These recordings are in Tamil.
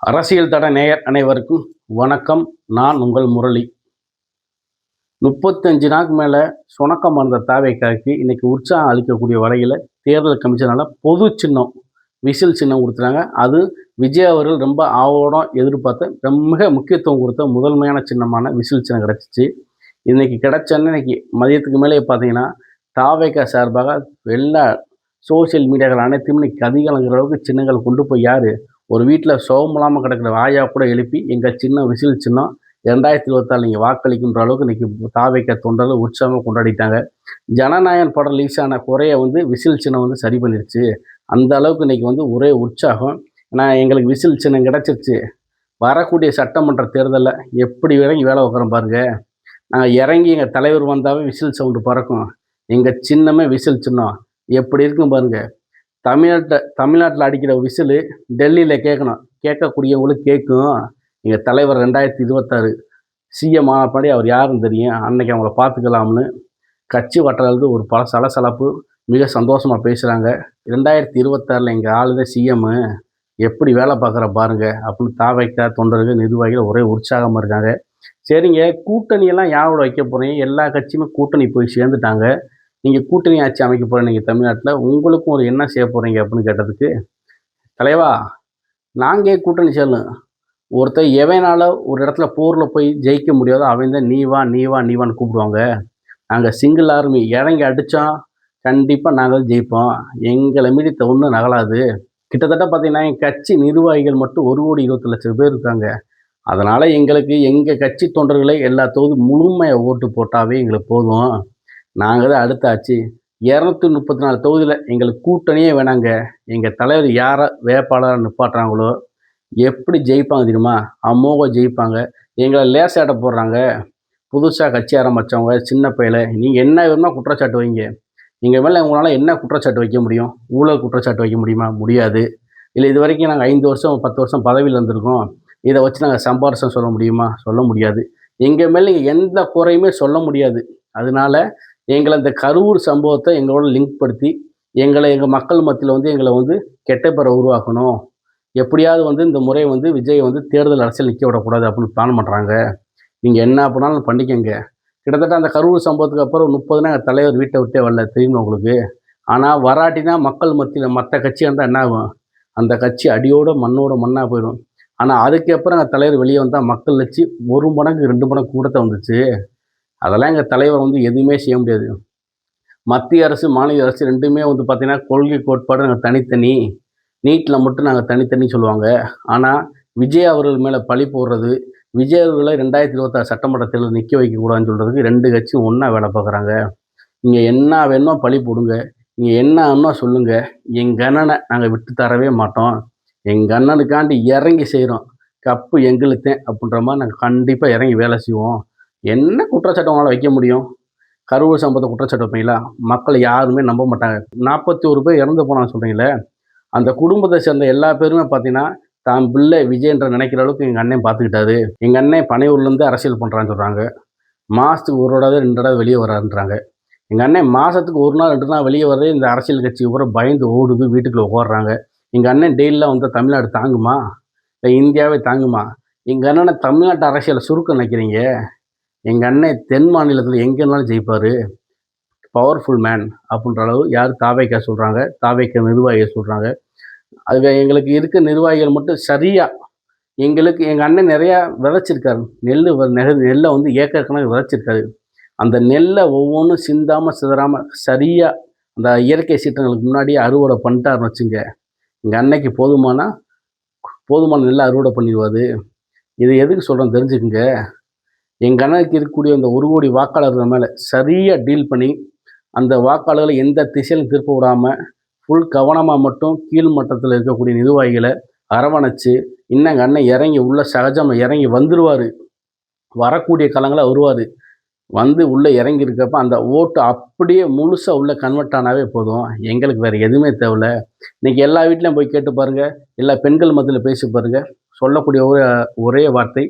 அரசியல் தட நேயர் அனைவருக்கும் வணக்கம். நான் உங்கள் முரளி. முப்பத்தஞ்சு நாளுக்கு மேலே சுணக்கம் மறந்த தாவைக்காக்கு இன்னைக்கு உற்சாகம் அளிக்கக்கூடிய வரையில் தேர்தல் கமிஷனால் பொது சின்னம் விசில் சின்னம் கொடுத்துறாங்க அது விஜய் அவர்கள் ரொம்ப ஆவோடம் எதிர்பார்த்த ரொம்ப மிக முக்கியத்துவம் கொடுத்த முதன்மையான சின்னமான விசில் சின்னம் கிடச்சிச்சு. இன்னைக்கு கிடைச்சோன்னு இன்னைக்கு மதியத்துக்கு மேலே பார்த்தீங்கன்னா தாவேக்கா சார்பாக எல்லா சோஷியல் மீடியாக்கள் அனைத்தையும் இன்னைக்கு அதிகங்கிற அளவுக்கு சின்னங்கள் கொண்டு போய் யார்? ஒரு வீட்டில் சோகமில்லாமல் கிடக்கிற வாயா கூட எழுப்பி எங்கள் சின்ன விசில் சின்னம் ரெண்டாயிரத்தி இருபத்தாறு நீங்கள் வாக்களிக்கின்ற அளவுக்கு இன்னைக்கு தாவைக்க தொண்டர்கள் உற்சாகமாக கொண்டாடிட்டாங்க. ஜனநாயகன் படம் ரிலீஸ் ஆன குறைய வந்து விசில் சின்னம் வந்து சரி பண்ணிடுச்சு அந்த அளவுக்கு இன்னைக்கு வந்து ஒரே உற்சாகம். ஏன்னா எங்களுக்கு விசில் சின்னம் கிடச்சிருச்சு. வரக்கூடிய சட்டமன்ற தேர்தலில் எப்படி இறங்கி வேலை உட்காரம் பாருங்க. நாங்கள் இறங்கி எங்கள் தலைவர் வந்தாவே விசில் சவுண்டு பறக்கும். எங்கள் சின்னமே விசில் சின்னம். எப்படி இருக்கும் பாருங்கள் தமிழ்நாட்டில் தமிழ்நாட்டில் அடிக்கிற விசிலு டெல்லியில் கேட்கணும். கேட்கக்கூடியவங்களுக்கு கேட்கும். எங்கள் தலைவர் ரெண்டாயிரத்தி இருபத்தாறு சிஎம் ஆனப்பாடி அவர் யாருன்னு தெரியும். அன்னைக்கு அவங்கள பார்த்துக்கலாம்னு கட்சி வட்டாரது ஒரு பல சலசலப்பு மிக சந்தோஷமாக பேசுகிறாங்க ரெண்டாயிரத்தி இருபத்தாறில் எங்கள் ஆளுதே சிஎம்மு எப்படி வேலை பார்க்குற பாருங்க அப்படின்னு தாவைக்கா தொண்டர்கள் நிர்வாகிகள் ஒரே உற்சாகமாக இருக்காங்க. சரிங்க கூட்டணியெல்லாம் யாரோட வைக்க போகிறீங்க எல்லா கட்சியுமே கூட்டணி போய் சேர்ந்துட்டாங்க. நீங்கள் கூட்டணி ஆட்சி அமைக்க போகிற நீங்கள் தமிழ்நாட்டில் உங்களுக்கும் ஒரு என்ன செய்ய போகிறீங்க அப்படின்னு கேட்டதுக்கு தலைவா நாங்கள் கூட்டணி செல்லும் ஒருத்தர் எவனால் ஒரு இடத்துல போரில் போய் ஜெயிக்க முடியாதோ அவன் தான் நீ வா நீ வா நீ வான்னு கூப்பிடுவாங்க. நாங்கள் சிங்கிள் ஆர்மி இறங்கி அடித்தோம் கண்டிப்பாக நாங்கள் ஜெயிப்போம். எங்களை மீறி ஒன்றும் நகலாது. கிட்டத்தட்ட பார்த்தீங்கன்னா என் கட்சி நிர்வாகிகள் மட்டும் ஒரு கோடி இருபத்தி லட்சம் பேர் இருக்காங்க. அதனால் எங்களுக்கு எங்கள் கட்சி தொண்டர்களை எல்லா தொகுதி முழுமையாக ஓட்டு போட்டாவே எங்களுக்கு போதும். நாங்கள் தான் அடுத்த ஆச்சு இரநூத்தி முப்பத்தி நாலு தொகுதியில் எங்களுக்கு கூட்டணியே வேணாங்க. எங்கள் தலைவர் யாரை வேட்பாளராக நிப்பாட்டுறாங்களோ எப்படி ஜெயிப்பாங்க தெரியுமா? அமோக ஜெயிப்பாங்க. எங்களை லேசாட்ட போடுறாங்க. புதுசாக கட்சி ஆரம்பித்தவங்க சின்ன பையில. நீங்கள் என்ன வேணுமோ குற்றச்சாட்டு வைங்க. எங்கள் மேலே உங்களால் என்ன குற்றச்சாட்டு வைக்க முடியும்? ஊழல் குற்றச்சாட்டு வைக்க முடியுமா? முடியாது. இல்லை இது வரைக்கும் நாங்கள் ஐந்து வருஷம் பத்து வருஷம் பதவியில் இருந்திருக்கோம். இதை வச்சு நாங்கள் சம்பாரிசம் சொல்ல முடியுமா? சொல்ல முடியாது. எங்கள் மேலே நீங்கள் எந்த குறையுமே சொல்ல முடியாது. அதனால எங்களை இந்த கரூர் சம்பவத்தை எங்களோட லிங்க் படுத்தி எங்களை எங்கள் மக்கள் மத்தியில் வந்து எங்களை வந்து கெட்ட பெற உருவாக்கணும். எப்படியாவது வந்து இந்த முறை வந்து விஜய் வந்து தேர்தல் அரசியல் நிற்க விடக்கூடாது அப்படின்னு பிளான் பண்ணுறாங்க நீங்கள் என்ன பண்ணாலும் பண்ணிக்கங்க. கிட்டத்தட்ட அந்த கரூர் சம்பவத்துக்கு அப்புறம் முப்பது நாள் தலைவர் வீட்டை விட்டே வரல தெரியுமா உங்களுக்கு? ஆனால் வராட்டினா மக்கள் மத்தியில் மற்ற கட்சியாக இருந்தால் என்ன ஆகும்? அந்த கட்சி அடியோட மண்ணோட மண்ணாக போயிடும். ஆனால் அதுக்கப்புறம் எங்கள் தலைவர் வெளியே வந்தால் மக்கள் வச்சு ஒரு மடங்கு ரெண்டு மடங்கு கூட்டத்தை வந்துச்சு. அதெல்லாம் எங்கள் தலைவர் வந்து எதுவுமே செய்ய முடியாது. மத்திய அரசு மாநில அரசு ரெண்டுமே வந்து பார்த்திங்கன்னா கொள்கை கோட்பாடு நாங்கள் தனித்தனி நீட்டில் மட்டும் நாங்கள் தனித்தனி சொல்லுவாங்க. ஆனால் விஜய் அவர்கள் மேலே பழி போடுறது விஜய் அவர்களை ரெண்டாயிரத்தி இருபத்தாறு சட்டமன்ற தேர்தலில் நிற்க வைக்கக்கூடாதுன்னு சொல்கிறதுக்கு ரெண்டு கட்சியும் ஒன்றா வேலை பார்க்குறாங்க நீங்கள் என்ன வேணுமோ பழி போடுங்க நீங்கள் என்ன வேணுமோ சொல்லுங்கள் எங்கள் அண்ணனை நாங்கள் விட்டு தரவே மாட்டோம். எங்கள் அண்ணனுக்காண்டி இறங்கி செய்கிறோம் கப்பு எங்களுத்தேன் அப்படின்ற மாதிரி நாங்கள் கண்டிப்பாக இறங்கி வேலை செய்வோம். என்ன குற்றச்சாட்டு உங்களால் வைக்க முடியும்? கருவூர் சம்பந்த குற்றச்சாட்டு வைப்பீங்களா? மக்கள் யாருமே நம்ப மாட்டாங்க. நாற்பத்தி ஒரு பேர் இறந்து போனான்னு சொல்கிறீங்களே அந்த குடும்பத்தை சேர்ந்த எல்லா பேருமே பார்த்தீங்கன்னா தான் பிள்ளை விஜயன்ற நினைக்கிற அளவுக்கு எங்கள் அண்ணன் பார்த்துக்கிட்டாரு எங்கள் அண்ணன் பனையூர்லேருந்து அரசியல் பண்ணுறான்னு சொல்கிறாங்க மாதத்துக்கு ஒரு ரெண்டு ரெண்டாவது வெளியே வரான்றாங்க. எங்கள் அண்ணன் மாதத்துக்கு ஒரு நாள் ரெண்டு நாள் வெளியே வர்றதே இந்த அரசியல் கட்சி பூரா பயந்து ஓடுது வீட்டுக்குள்ளே உட்காடுறாங்க எங்கள் அண்ணன் டெய்லியில் வந்து தமிழ்நாடு தாங்குமா? இல்லை இந்தியாவே தாங்குமா? எங்கள் அண்ணனை தமிழ்நாட்டு அரசியலை சுருக்க நினைக்கிறீங்க? எங்கள் அண்ணன் தென் மாநிலத்தில் எங்கேனாலும் ஜெயிப்பார்? பவர்ஃபுல் மேன் அப்படின்ற அளவு யார் தாவைக்கா சொல்கிறாங்க தாவைக்கா நிர்வாகியை சொல்கிறாங்க அது எங்களுக்கு இருக்க நிர்வாகிகள் மட்டும் சரியாக எங்களுக்கு எங்கள் அண்ணன் நிறையா விதைச்சிருக்காரு நெல் நெல்லை வந்து ஏக்கர் கணக்கு விதைச்சிருக்காரு அந்த நெல்லை ஒவ்வொன்றும் சிந்தாமல் சிதறாமல் சரியாக அந்த இயற்கை சீற்றங்களுக்கு முன்னாடியே அறுவடை பண்ணிட்டாருன்னு வச்சுங்க. எங்கள் அன்னைக்கு போதுமானா போதுமான நெல்லை அறுவடை பண்ணிடுவாரு. இது எதுக்கு சொல்கிறேன் தெரிஞ்சுக்குங்க. எங்கள் அண்ணனுக்கு இருக்கக்கூடிய அந்த ஒரு கோடி வாக்காளர்கள் மேலே சரியாக டீல் பண்ணி அந்த வாக்காளர்களை எந்த திசையிலும் திருப்ப விடாமல் ஃபுல் கவனமாக மட்டும் கீழ் மட்டத்தில் இருக்கக்கூடிய நிர்வாகிகளை அரவணைச்சு இன்னங்க அண்ணன் இறங்கி உள்ள சகஜமாக இறங்கி வந்துடுவார் வரக்கூடிய காலங்களில் வருவார். வந்து உள்ளே இறங்கி இருக்கப்ப அந்த ஓட்டு அப்படியே முழுசாக உள்ளே கன்வெர்ட் ஆனாவே போதும். எங்களுக்கு வேறு எதுவுமே தேவையில்ல. இன்றைக்கி எல்லா வீட்லேயும் போய் கேட்டு பாருங்கள் எல்லா பெண்கள் மத்தியில் பேசி பாருங்கள் சொல்லக்கூடிய ஒரே ஒரே வார்த்தை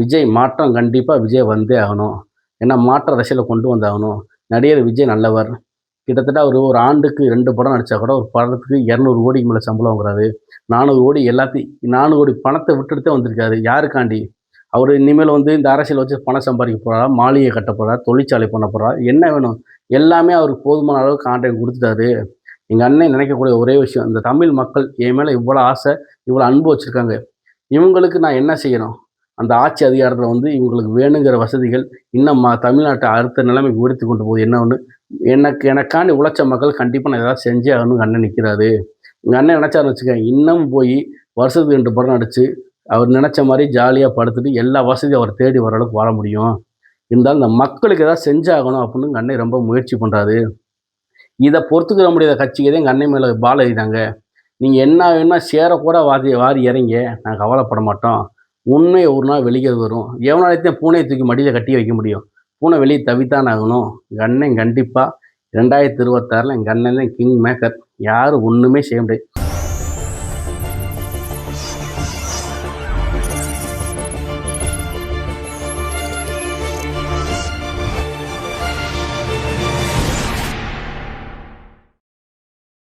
விஜய் மாற்றம் கண்டிப்பாக விஜய் வந்தே ஆகணும். ஏன்னா மாற்ற அரசியலை கொண்டு வந்தாகணும் நடிகர் விஜய் நல்லவர். கிட்டத்தட்ட அவர் ஒரு ஆண்டுக்கு ரெண்டு படம் நடித்தா கூட ஒரு படத்துக்கு இரநூறு கோடிக்கு மேலே சம்பளம் வாங்குறாரு. நானூறு கோடி எல்லாத்தையும் நானூறு கோடி பணத்தை விட்டுட்டு வந்திருக்காரு. யாருக்காண்டி? அவர் இனிமேல் வந்து இந்த அரசியல் வச்சு பணம் சம்பாதிக்க போகிறா மாளிகை கட்ட போகிறா தொழிற்சாலை பண்ண போகிறா என்ன வேணும்? எல்லாமே அவருக்கு போதுமான அளவுக்கு கான்ட்ராக்ட் கொடுத்துட்டாரு. எங்கள் அண்ணன் நினைக்கக்கூடிய ஒரே விஷயம் இந்த தமிழ் மக்கள் என் மேலே இவ்வளோ ஆசை இவ்வளோ அன்பு வச்சுருக்காங்க. இவங்களுக்கு நான் என்ன செய்யணும்? அந்த ஆட்சி அதிகாரத்தில் வந்து இவங்களுக்கு வேணுங்கிற வசதிகள் இன்னும் தமிழ்நாட்டை அடுத்த நிலைமைக்கு உயர்த்தி கொண்டு போகுது. என்ன ஒன்று எனக்கு எனக்காண்டி உழைச்ச மக்கள் கண்டிப்பாக நான் ஏதாவது செஞ்சே ஆகணும் அண்ணன் நிற்கிறாரு எங்கள் அண்ணன் நினச்சாருன்னு வச்சுக்கோங்க இன்னும் போய் வருஷத்துக்கு ரெண்டு படம் நடிச்சு அவர் நினச்ச மாதிரி ஜாலியாக படுத்துட்டு எல்லா வசதியும் அவர் தேடி வர அளவுக்கு வாழ முடியும். இருந்தாலும் இந்த மக்களுக்கு ஏதாவது செஞ்சாகணும் அப்படின்னு எங்கள் அண்ணன் ரொம்ப முயற்சி பண்ணுறாரு இதை பொறுத்துக்கிற முடியாத கட்சிக்கு தான் எங்கள் அண்ணன் மேலே பால் எழுதினாங்க நீங்கள் என்ன வேணும்னா சேரக்கூட வாதி வாரி இறங்க. நாங்கள் கவலைப்பட மாட்டோம். உண்மை ஒரு நாள் வெளியே வரும். எவனாலையும் பூனையை தூக்கி மடியில் கட்டி வைக்க முடியும்? பூனை வெளியே தவித்தான் ஆகணும். கண்ணன் கண்டிப்பாக ரெண்டாயிரத்தி இருபத்தாறில் எங்கள் அண்ணன் தான் கிங் மேக்கர் யாரும் ஒன்றுமே செய்ய முடியாது.